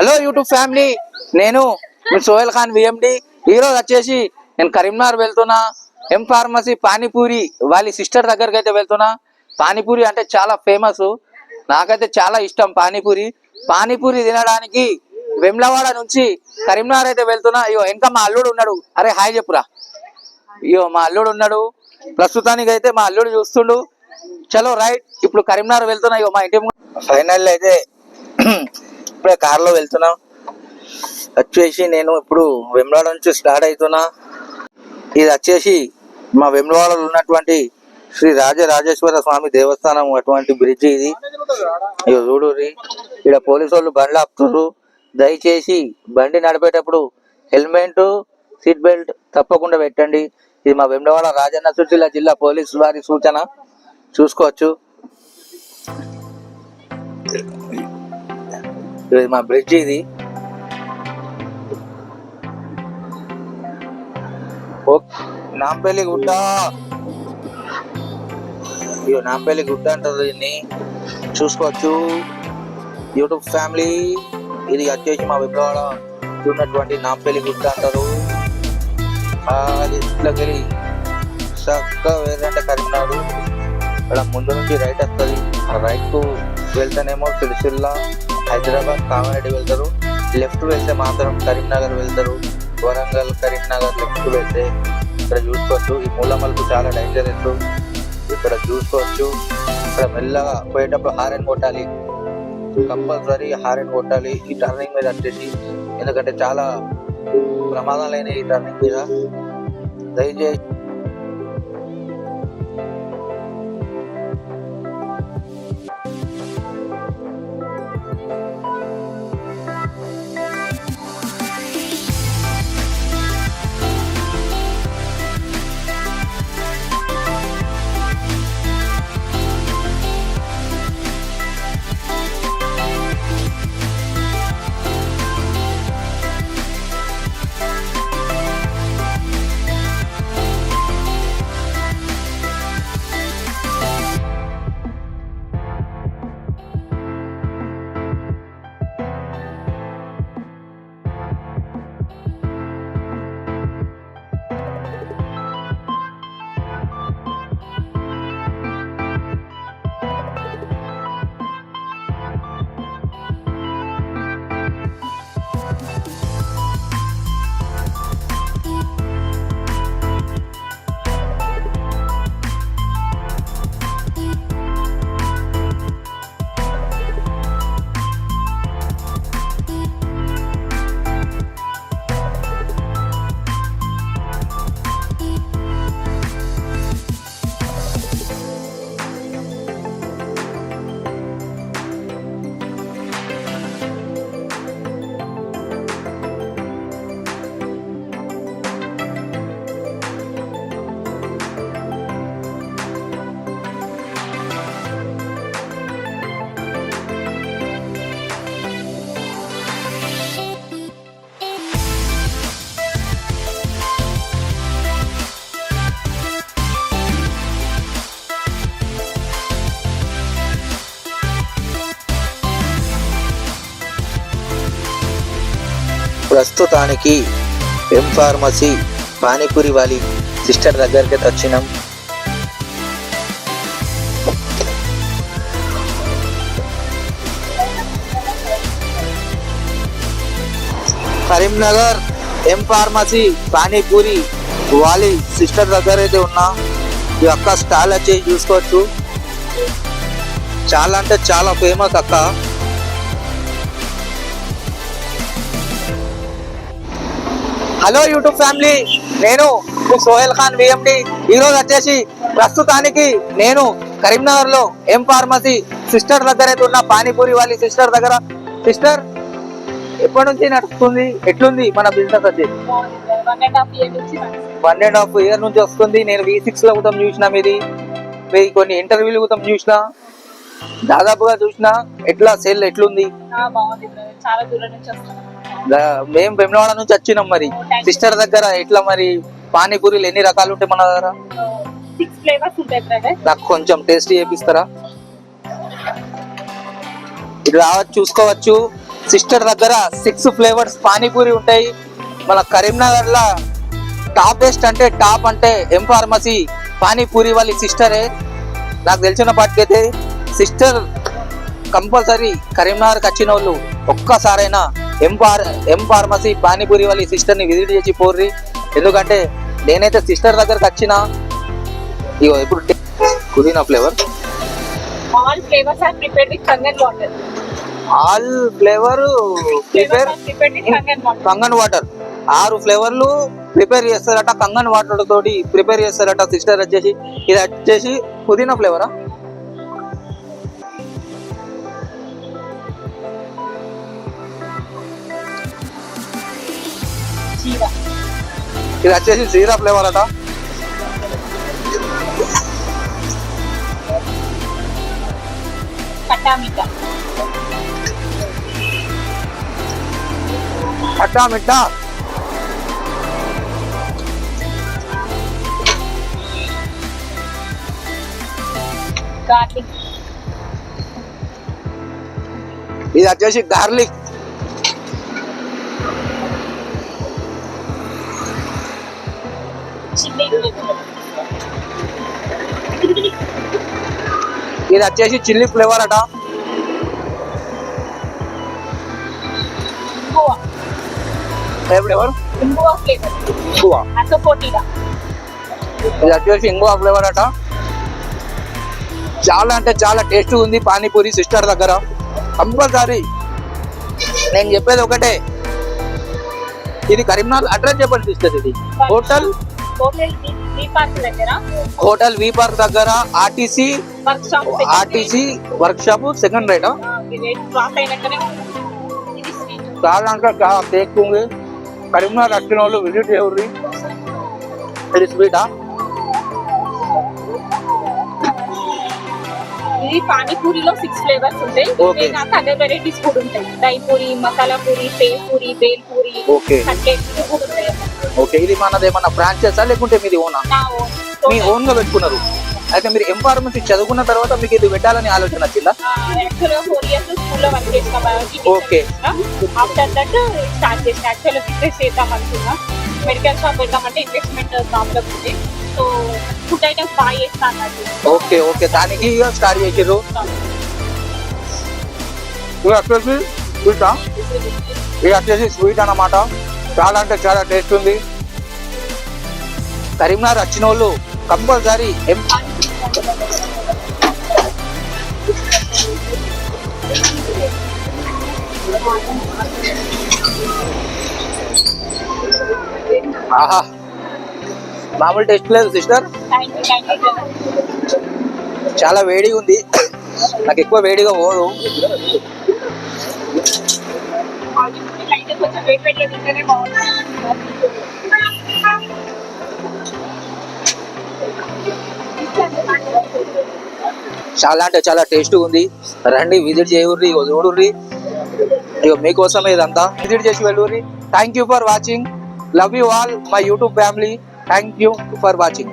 Hello YouTube family నేను మీ Sohel Khan VMD ఈరోజు వచ్చేసి నేను కరీంనగర్ వెళ్తున్నా. ఎం ఫార్మసీ పానీపూరి వాళ్ళ సిస్టర్ దగ్గరికి అయితే వెళ్తున్నా. పానీపూరి అంటే చాలా ఫేమస్ నాకైతే చాలా ఇష్టం పానీపూరి. పానీపూరి తినడానికి వెమ్లవాడ నుంచి కరీంనగర్ అయితే వెళ్తున్నా. అయ్యో ఇంకా మా అల్లుడు ఉన్నాడు. అరే హాయ్ చెప్పురా. అయ్యో మా అల్లుడు ఉన్నాడు. ప్రస్తుతానికి అయితే మా అల్లుడు చూస్తుండు. చలో రైట్. ఇప్పుడు కరీంనగర్ వెళ్తున్నా. అయ్యో మా ఇంటి ఫైనల్ అయితే ఇప్పుడే కార్లో వెళ్తున్నా. వచ్చేసి నేను ఇప్పుడు వెమ్లాడ నుంచి స్టార్ట్ అవుతున్నా ఇది వచ్చేసి మా వెమ్లవాడలో ఉన్నటువంటి శ్రీ రాజరాజేశ్వర స్వామి దేవస్థానం అటువంటి బ్రిడ్జ్ ఇది. ఇగో చూడుర్రి ఇక్కడ పోలీసు వాళ్ళు బండ్లు ఆపుతుర్రు. దయచేసి బండి నడిపేటప్పుడు హెల్మెట్ సీట్ బెల్ట్ తప్పకుండా పెట్టండి. ఇది మా వెమ్లవాడ రాజన్న సుశీల జిల్లా పోలీసు వారి సూచన. చూసుకోవచ్చు. మా బ్రిడ్జ్ ఇది ఓ నాంపల్లి గుట్ట ఇయో నాంపల్లి గుట్ట అంటారు దీన్ని చూసుకోవచ్చు యూట్యూబ్ ఫ్యామిలీ ఇది వచ్చేసి మా విప్లవాడ ఉన్నటువంటి నాంపల్లి గుట్ట అంటారు వెళ్ళి చక్కగా వేరంటే కరీంనగర్ ఇక్కడ ముందు నుంచి రైట్ వస్తుంది ఆ రైట్కు వెళ్తేనేమో సిరిసిల్ల హైదరాబాద్ కామారెడ్డి వెళ్తారు. లెఫ్ట్ వెళ్తే మాత్రం కరీంనగర్ వెళ్తారు. వరంగల్ కరీంనగర్ లెఫ్ట్ వెళ్తే ఇక్కడ చూసుకోవచ్చు. ఈ మూల మలుపు చాలా డేంజరస్ ఇక్కడ చూసుకోవచ్చు. ఇక్కడ మెల్లగా పోయేటప్పుడు హారెన్ కొట్టాలి. కంపల్సరీ హారెన్ కొట్టాలి. ఈ టర్నింగ్ మీద వచ్చేసి. ఎందుకంటే చాలా ప్రమాదాలైన ఈ టర్నింగ్ మీద. దయచేసి ప్రస్తుతానికి ఎం ఫార్మసీ పానీపూరి వాలి సిస్టర్ దగ్గరికి అయితే వచ్చినాం. కరీంనగర్ ఎం ఫార్మసీ పానీపూరి వాలి సిస్టర్ దగ్గర అయితే ఉన్నా. ఈ అక్క స్టాల్ వచ్చేసి చూసుకోవచ్చు. చాలా అంటే చాలా ఫేమస్ అక్క. హలో యూట్యూబ్ ఫ్యామిలీ నేను మీ సోహెల్ ఖాన్ విఎండి ఈరోజు వచ్చేసి ప్రస్తుతానికి నేను కరీంనగర్లో ఎం ఫార్మసీ సిస్టర్ దగ్గర అయితే ఉన్న పానీపూరి వాళ్ళ సిస్టర్ దగ్గర. సిస్టర్ ఎప్పటి నుంచి నడుస్తుంది? ఎట్లుంది మన బిజినెస్ అది వన్ అండ్ హాఫ్ ఇయర్ నుంచి వస్తుంది. నేను వి సిక్స్లో కూడా చూసిన మీది. మీ కొన్ని ఇంటర్వ్యూలు కూడా చూసిన. దాదాపుగా చూసిన ఎట్లా సేల్ ఎట్లుంది? చాలా దూరం నుంచి మేము వెమ్లవాడ నుంచి వచ్చినాం మరి. సిస్టర్ దగ్గర ఎట్లా మరి పానీపూరీలు ఎన్ని రకాలు ఉంటాయి మన దగ్గర? నాకు కొంచెం టేస్ట్ చేపిస్తారా? ఇది రావచ్చు చూసుకోవచ్చు. సిస్టర్ దగ్గర సిక్స్ ఫ్లేవర్స్ పానీపూరి ఉంటాయి. మన కరీంనగర్లో టాప్ బెస్ట్ అంటే టాప్ అంటే ఎం ఫార్మసీ పానీపూరి వాళ్ళ సిస్టరే నాకు తెలిసిన పాటికైతే సిస్టర్ కంపల్సరీ కరీంనగర్కి వచ్చిన వాళ్ళు ఒక్కసారైనా M pharm M pharmacy panipuri వాళ్ళ సిస్టర్ని విజిట్ చేసి పోర్రి. ఎందుకంటే నేనైతే సిస్టర్ దగ్గరకు వచ్చిన ఇగో ఇప్పుడు పుదీనా flavour all flavours are prepared with Kangen water all flavour prepare Kangen water ఆరు ఫ్లేవర్లు ప్రిపేర్ చేస్తారట కంగన్ వాటర్ తోటి ప్రిపేర్ చేస్తారట సిస్టర్ వచ్చేసి. ఇది వచ్చేసి పుదీనా ఫ్లేవరా ఇది వచ్చేసి జీరా ఫ్లేవర్ అట. కట్టా మీఠా అట్టా మిట్టా గార్లిక్. ఇది వచ్చేసి గార్లిక్. ఇది వచ్చేసి చిల్లీ ఫ్లేవర్ అట. ఫ్లేవర్ ఇది వచ్చేసి ఇంగువ ఫ్లేవర్ అట. చాలా అంటే చాలా టేస్ట్ ఉంది పానీపూరి సిస్టర్ దగ్గర. కంపల్సరీ. నేను చెప్పేది ఒకటే. ఇది కరీంనగర్ అడ్రస్ చెప్పండి సిస్టర్ ఇది. Hotel? Hotel hotel V Park దగ్గర RTC RTC workshop second right చాలా ఉంది. కరీంనగర్ వచ్చిన వాళ్ళు విజిట్ చేయరు ఇది స్వీటా ఇది పానీపూరిలో సిక్స్ ఫ్లేవర్స్ ఉంటాయి. ఇవే కాక అదర్ వెరైటీస్ కూడా ఉంటాయి. డ్రై పూరి మసాలా పూరి పేల్ పూరి బేల్ పూరి కట్లెట్ కూడా ఓకే ఇది మనది ఏమన్నా ఫ్రాంచైజా లేకుంటే మీది ఓనా మీ ఓన్గా పెట్టుకున్నారు. అయితే మీరు ఎం ఫార్మసీ చదువుకున్న తర్వాత మీకు ఇది పెట్టాలని ఆలోచన వచ్చిందా? Okay. ఆఫ్టర్ దట్ స్టార్ట్ చేసిన యాక్చువల్ బిజినెస్ చేద్దాం అనుకున్నా. మెడికల్ షాప్ పెడదామంటే ఇన్వెస్ట్మెంట్ ప్రాబ్లమ్ ఉంది సో ఫుడ్ ఐటమ్స్ బాగా చేస్తా అన్నట్టు. ఓకే ఓకే దానికి స్టార్ట్ ఇది వచ్చేసి స్వీటా ఇది వచ్చేసి స్వీట్ అన్నమాట. చాలా అంటే చాలా టేస్ట్ ఉంది. కరీంనగర్ వచ్చిన వాళ్ళు కంపల్సరీ ఎం ఆహా. మామూలు టేస్ట్ లేదు సిస్టర్ చాలా వేడిగా ఉంది. నాకు ఎక్కువ వేడిగా పోదు. కొంచెం వెయిట్ పెట్టి తింటేనే బాగుంటుంది చాలా అంటే చాలా టేస్ట్ ఉంది. రండి విజిట్ చేయుర్రి ఇగో చూడుర్రి. ఇగో మీకోసమే ఇదంతా. విజిట్ చేసి వెళ్ళుర్రి. Thank you for watching love you all my YouTube family thank you for watching